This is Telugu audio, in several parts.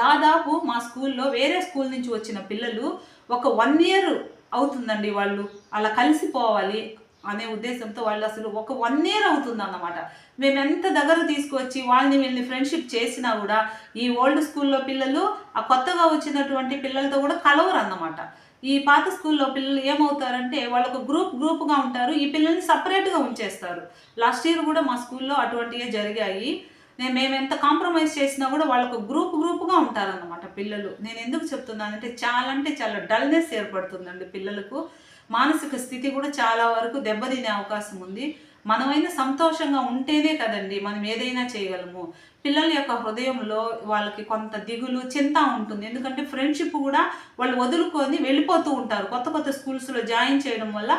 దాదాపు మా స్కూల్లో వేరే స్కూల్ నుంచి వచ్చిన పిల్లలు ఒక వన్ ఇయర్ అవుతుందండి వాళ్ళు అలా కలిసిపోవాలి అనే ఉద్దేశంతో వాళ్ళు అసలు ఒక వన్ ఇయర్ అవుతుంది అన్నమాట మేము ఎంత దగ్గర తీసుకొచ్చి వాళ్ళని వీళ్ళని ఫ్రెండ్షిప్ చేసినా కూడా ఈ ఓల్డ్ స్కూల్లో పిల్లలు ఆ కొత్తగా వచ్చినటువంటి పిల్లలతో కూడా కలవరు అన్నమాట ఈ పాత స్కూల్లో పిల్లలు ఏమవుతారంటే వాళ్ళకు గ్రూప్ గ్రూప్గా ఉంటారు ఈ పిల్లల్ని సపరేట్గా ఉంచేస్తారు. లాస్ట్ ఇయర్ కూడా మా స్కూల్లో అటువంటివే జరిగాయి. నేను మేము ఎంత కాంప్రమైజ్ చేసినా కూడా వాళ్ళకు గ్రూప్ గ్రూప్గా ఉంటారన్నమాట పిల్లలు. నేను ఎందుకు చెప్తున్నానంటే చాలా అంటే చాలా డల్నెస్ ఏర్పడుతుందండి పిల్లలకు. మానసిక స్థితి కూడా చాలా వరకు దెబ్బతినే అవకాశం ఉంది. మనమైనా సంతోషంగా ఉంటేనే కదండి మనం ఏదైనా చేయగలము. పిల్లల యొక్క హృదయంలో వాళ్ళకి కొంత దిగులు చింత ఉంటుంది. ఎందుకంటే ఫ్రెండ్షిప్ కూడా వాళ్ళు వదులుకొని వెళ్ళిపోతూ ఉంటారు. కొత్త కొత్త స్కూల్స్లో జాయిన్ చేయడం వల్ల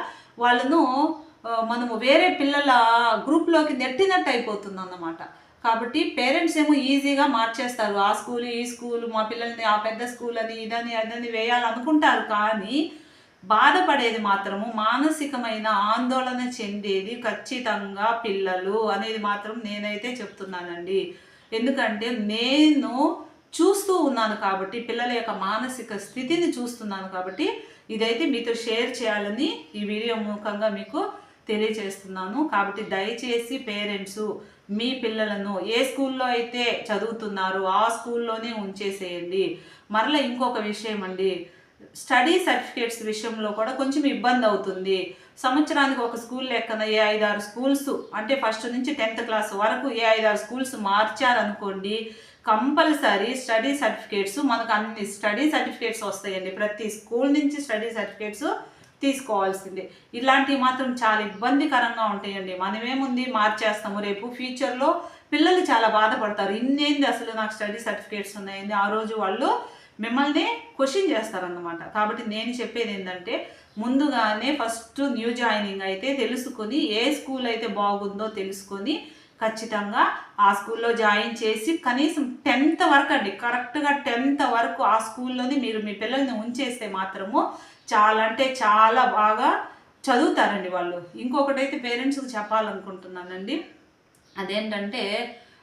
వాళ్ళను మనము వేరే పిల్లల గ్రూప్లోకి నెట్టినట్టు అయిపోతుంది అన్నమాట కాబట్టి పేరెంట్స్ ఏమో ఈజీగా మార్చేస్తారు. ఆ స్కూల్ ఈ స్కూల్ మా పిల్లల్ని ఆ పెద్ద స్కూల్ అని ఇదని అదని వేయాలనుకుంటారు. కానీ బాధపడేది మాత్రము మానసికమైన ఆందోళన చెందేది ఖచ్చితంగా పిల్లలు అనేది మాత్రం నేనైతే చెప్తున్నానండి. ఎందుకంటే నేను చూస్తూ ఉన్నాను కాబట్టి పిల్లల యొక్క మానసిక స్థితిని చూస్తున్నాను కాబట్టి ఇదైతే మీతో షేర్ చేయాలని ఈ వీడియో ముఖంగా మీకు తెలియజేస్తున్నాను కాబట్టి దయచేసి పేరెంట్స్ మీ పిల్లలను ఏ స్కూల్లో అయితే చదువుతున్నారో ఆ స్కూల్లోనే ఉంచేసేయండి. మరలా ఇంకొక విషయం అండి. స్టడీ సర్టిఫికేట్స్ విషయంలో కూడా కొంచెం ఇబ్బంది అవుతుంది. సంవత్సరానికి ఒక స్కూల్ లెక్కన ఏ ఐదారు స్కూల్స్ అంటే ఫస్ట్ నుంచి టెన్త్ క్లాస్ వరకు ఏ ఐదారు స్కూల్స్ మార్చారనుకోండి కంపల్సరీ స్టడీ సర్టిఫికేట్స్ మనకు అన్ని స్టడీ సర్టిఫికేట్స్ వస్తాయండి. ప్రతి స్కూల్ నుంచి స్టడీ సర్టిఫికేట్స్ తీసుకోవాల్సిందే. ఇలాంటివి మాత్రం చాలా ఇబ్బందికరంగా ఉంటాయండి. మనమేముంది మార్చేస్తాము. రేపు ఫ్యూచర్లో పిల్లలు చాలా బాధపడతారు. ఇన్నేంది అసలు నాకు స్టడీ సర్టిఫికేట్స్ ఉన్నాయండి. ఆ రోజు వాళ్ళు మిమ్మల్ని క్వశ్చన్ చేస్తారన్నమాట. కాబట్టి నేను చెప్పేది ఏంటంటే ముందుగానే ఫస్ట్ న్యూ జాయినింగ్ అయితే తెలుసుకొని ఏ స్కూల్ అయితే బాగుందో తెలుసుకొని ఖచ్చితంగా ఆ స్కూల్లో జాయిన్ చేసి కనీసం టెన్త్ వరకు అండి కరెక్ట్గా టెన్త్ వరకు ఆ స్కూల్లోని మీరు మీ పిల్లల్ని ఉంచేస్తే మాత్రము చాలా అంటే చాలా బాగా చదువుతారండి వాళ్ళు. ఇంకొకటైతే పేరెంట్స్కి చెప్పాలనుకుంటున్నానండి. అదేంటంటే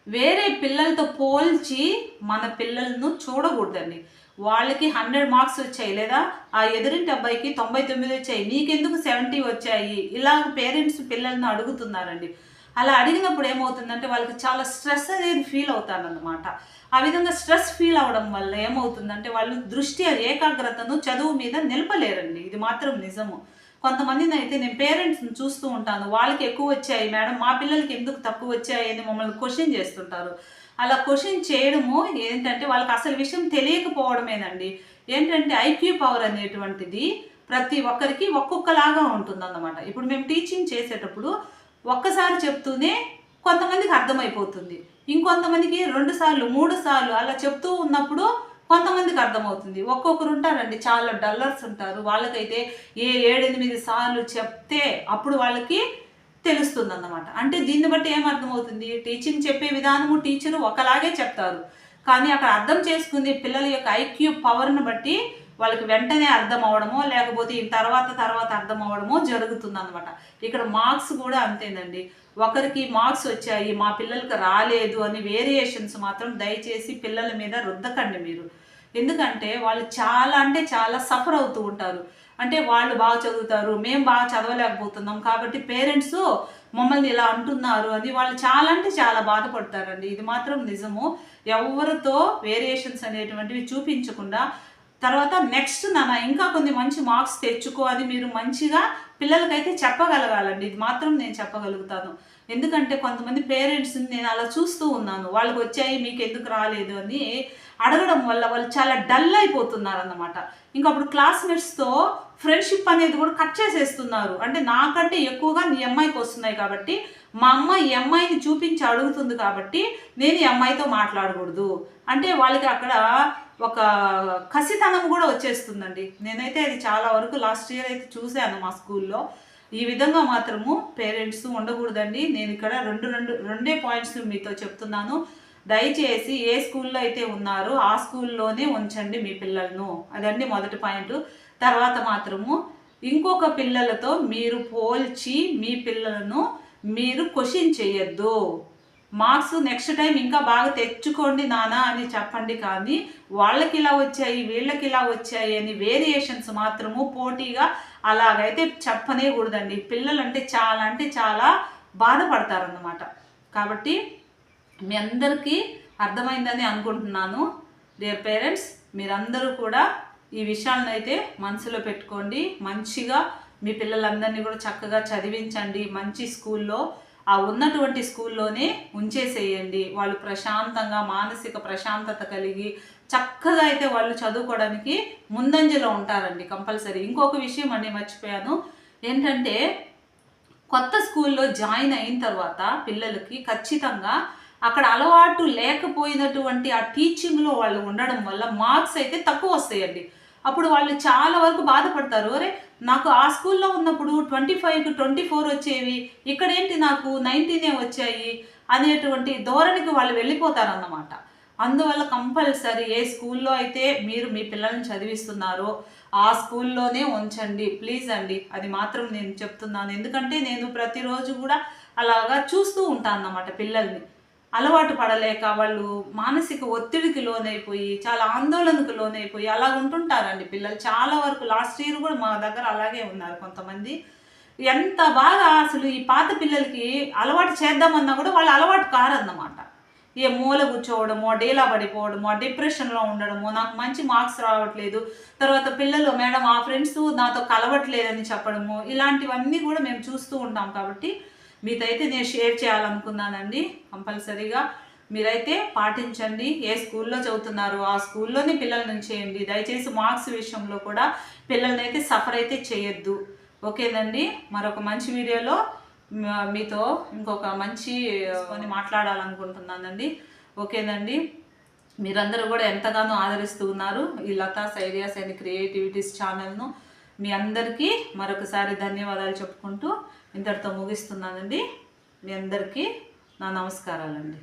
వేరే పిల్లలతో పోల్చి మన పిల్లలను చూడకూడదండి. వాళ్ళకి హండ్రెడ్ మార్క్స్ వచ్చాయి లేదా ఆ ఎదురింటి అబ్బాయికి తొంభై తొమ్మిది వచ్చాయి నీకెందుకు సెవెంటీ వచ్చాయి? ఇలా పేరెంట్స్ పిల్లలను అడుగుతున్నారండి. అలా అడిగినప్పుడు ఏమవుతుందంటే వాళ్ళకి చాలా స్ట్రెస్ అనేది ఫీల్ అవుతారన్నమాట. ఆ విధంగా స్ట్రెస్ ఫీల్ అవడం వల్ల ఏమవుతుందంటే వాళ్ళు దృష్టి ఏకాగ్రతను చదువు మీద నిలపలేరండి. ఇది మాత్రం నిజము. కొంతమందిని అయితే నేను పేరెంట్స్ని చూస్తూ ఉంటాను. వాళ్ళకి ఎక్కువ వచ్చాయి మేడం మా పిల్లలకి ఎందుకు తక్కువ వచ్చాయి? అని మమ్మల్ని క్వశ్చన్ చేస్తుంటారు. అలా క్వశ్చన్ చేయడము ఏంటంటే వాళ్ళకి అసలు విషయం తెలియకపోవడమేనండి. ఏంటంటే ఐక్యూ పవర్ అనేటువంటిది ప్రతి ఒక్కరికి ఒక్కొక్కలాగా ఉంటుందన్నమాట. ఇప్పుడు మేము టీచింగ్ చేసేటప్పుడు ఒక్కసారి చెప్తూనే కొంతమందికి అర్థమైపోతుంది. ఇంకొంతమందికి రెండు సార్లు మూడు సార్లు అలా చెప్తూ ఉన్నప్పుడు కొంతమందికి అర్థమవుతుంది. ఒక్కొక్కరు ఉంటారండి చాలా డల్లర్స్ ఉంటారు. వాళ్ళకైతే ఏ ఏడెనిమిది సార్లు చెప్తే అప్పుడు వాళ్ళకి తెలుస్తుంది అన్నమాట అంటే దీన్ని బట్టి ఏమర్థమవుతుంది టీచింగ్ చెప్పే విధానము టీచరు ఒకలాగే చెప్తారు. కానీ అక్కడ అర్థం చేసుకుంది పిల్లల యొక్క ఐక్యూ పవర్ని బట్టి వాళ్ళకి వెంటనే అర్థం అవడమో లేకపోతే ఈ తర్వాత తర్వాత అర్థం అవడమో జరుగుతుంది అనమాట ఇక్కడ మార్క్స్ కూడా అంతేనండి. ఒకరికి మార్క్స్ వచ్చాయి మా పిల్లలకి రాలేదు అని వేరియేషన్స్ మాత్రం దయచేసి పిల్లల మీద రుద్దకండి మీరు. ఎందుకంటే వాళ్ళు చాలా అంటే చాలా సఫర్ అవుతూ ఉంటారు. అంటే వాళ్ళు బాగా చదువుతారు మేము బాగా చదవలేకపోతున్నాం కాబట్టి పేరెంట్స్ మమ్మల్ని ఇలా అంటున్నారు అని వాళ్ళు చాలా అంటే చాలా బాధపడతారండి. ఇది మాత్రం నిజము. ఎవరితో వేరియేషన్స్ అనేటువంటివి చూపించకుండా తర్వాత నెక్స్ట్ నాన్న ఇంకా కొన్ని మంచి మార్క్స్ తెచ్చుకో అది మీరు మంచిగా పిల్లలకైతే చెప్పగలగాలండి. ఇది మాత్రం నేను చెప్పగలుగుతాను. ఎందుకంటే కొంతమంది పేరెంట్స్ని నేను అలా చూస్తూ ఉన్నాను. వాళ్ళకి వచ్చాయి మీకు ఎందుకు రాలేదు అని అడగడం వల్ల వాళ్ళు చాలా డల్ అయిపోతున్నారు అన్నమాట ఇంకా అప్పుడు క్లాస్మేట్స్తో ఫ్రెండ్షిప్ అనేది కూడా కట్ చేసేస్తున్నారు. అంటే నాకంటే ఎక్కువగా నీ అమ్మాయికి వస్తున్నాయి కాబట్టి మా అమ్మ ఈ అమ్మాయిని చూ అడుగుతుంది కాబట్టి నేను ఈ అమ్మాయితో మాట్లాడకూడదు. అంటే వాళ్ళకి అక్కడ ఒక కసితనం కూడా వచ్చేస్తుందండి. నేనైతే అది చాలా వరకు లాస్ట్ ఇయర్ అయితే చూశాను మా స్కూల్లో. ఈ విధంగా మాత్రము పేరెంట్స్ ఉండకూడదండి. నేను ఇక్కడ రెండు రెండు రెండే పాయింట్స్ మీతో చెప్తున్నాను. దయచేసి ఏ స్కూల్లో అయితే ఉన్నారో ఆ స్కూల్లోనే ఉంచండి మీ పిల్లలను. అదండి మొదటి పాయింట్. తర్వాత మాత్రము ఇంకొక పిల్లలతో మీరు పోల్చి మీ పిల్లలను మీరు క్వశ్చన్ చేయొద్దు. మార్క్స్ నెక్స్ట్ టైం ఇంకా బాగా తెచ్చుకోండి నానా అని చెప్పండి కానీ వాళ్ళకి ఇలా వచ్చాయి వీళ్ళకి ఇలా వచ్చాయి అని వేరియేషన్స్ మాత్రము పోటీగా అలాగైతే చెప్పనే కూడదండి. పిల్లలంటే చాలా అంటే చాలా బాధపడతారన్నమాట. కాబట్టి మీ అందరికీ అర్థమైందని అనుకుంటున్నాను. డియర్ పేరెంట్స్ మీరందరూ కూడా ఈ విషయాలను అయితే మనసులో పెట్టుకోండి. మంచిగా మీ పిల్లలందరినీ కూడా చక్కగా చదివించండి. మంచి స్కూల్లో ఆ ఉన్నటువంటి స్కూల్లోనే ఉంచేసేయండి. వాళ్ళు ప్రశాంతంగా మానసిక ప్రశాంతత కలిగి చక్కగా అయితే వాళ్ళు చదువుకోవడానికి ముందంజలో ఉంటారండి కంపల్సరీ. ఇంకొక విషయం అండి మర్చిపోయాను. ఏంటంటే కొత్త స్కూల్లో జాయిన్ అయిన తర్వాత పిల్లలకి ఖచ్చితంగా అక్కడ అలవాటు లేకపోయినటువంటి ఆ టీచింగ్లో వాళ్ళు ఉండడం వల్ల మార్క్స్ అయితే తక్కువ వస్తాయండి. అప్పుడు వాళ్ళు చాలా వరకు బాధపడతారు. అరే నాకు ఆ స్కూల్లో ఉన్నప్పుడు ట్వంటీ ఫైవ్ ట్వంటీ ఫోర్ వచ్చేవి ఇక్కడేంటి నాకు నైన్టీనే వచ్చాయి అనేటువంటి ధోరణికి వాళ్ళు వెళ్ళిపోతారన్నమాట. అందువల్ల కంపల్సరీ ఏ స్కూల్లో అయితే మీరు మీ పిల్లల్ని చదివిస్తున్నారో ఆ స్కూల్లోనే ఉంచండి. ప్లీజ్ అండి అది మాత్రం నేను చెప్తున్నాను. ఎందుకంటే నేను ప్రతిరోజు కూడా అలాగా చూస్తూ ఉంటాను అన్నమాట పిల్లల్ని. అలవాటు పడలేక వాళ్ళు మానసిక ఒత్తిడికి లోనైపోయి చాలా ఆందోళనకు లోనైపోయి అలా ఉంటుంటారండి పిల్లలు. చాలా వరకు లాస్ట్ ఇయర్ కూడా మా దగ్గర అలాగే ఉన్నారు కొంతమంది. ఎంత బాగా అసలు ఈ పాత పిల్లలకి అలవాటు చేద్దామన్నా కూడా వాళ్ళు అలవాటు కారన్నమాట. ఏ మూల కూర్చోవడమో డేలా పడిపోవడమో డిప్రెషన్లో ఉండడమో నాకు మంచి మార్క్స్ రావట్లేదు. తర్వాత పిల్లలు మేడం ఆ ఫ్రెండ్స్ నాతో కలవట్లేదని చెప్పడము ఇలాంటివన్నీ కూడా మేము చూస్తూ ఉంటాం కాబట్టి మీతైతే నేను షేర్ చేయాలనుకున్నానండి కంపల్సరీగా. మీరైతే పాటించండి. ఏ స్కూల్లో చదువుతున్నారో ఆ స్కూల్లోనే పిల్లల్ని ఉంచేయండి. దయచేసి మార్క్స్ విషయంలో కూడా పిల్లల్ని అయితే సఫర్ అయితే చేయొద్దు. ఓకేనండి? మరొక మంచి వీడియోలో మీతో ఇంకొక మంచి కొని మాట్లాడాలనుకుంటున్నానండి. ఓకేనండి? మీరందరూ కూడా ఎంతగానో ఆదరిస్తూ ఉన్నారు ఈ లతాస్ ఐడియాస్ అండ్ క్రియేటివిటీస్ ఛానల్ను. మీ అందరికీ మరొకసారి ధన్యవాదాలు చెప్పుకుంటూ ఇంతటితో ముగిస్తున్నానండి. మీ అందరికీ నా నమస్కారాలండి.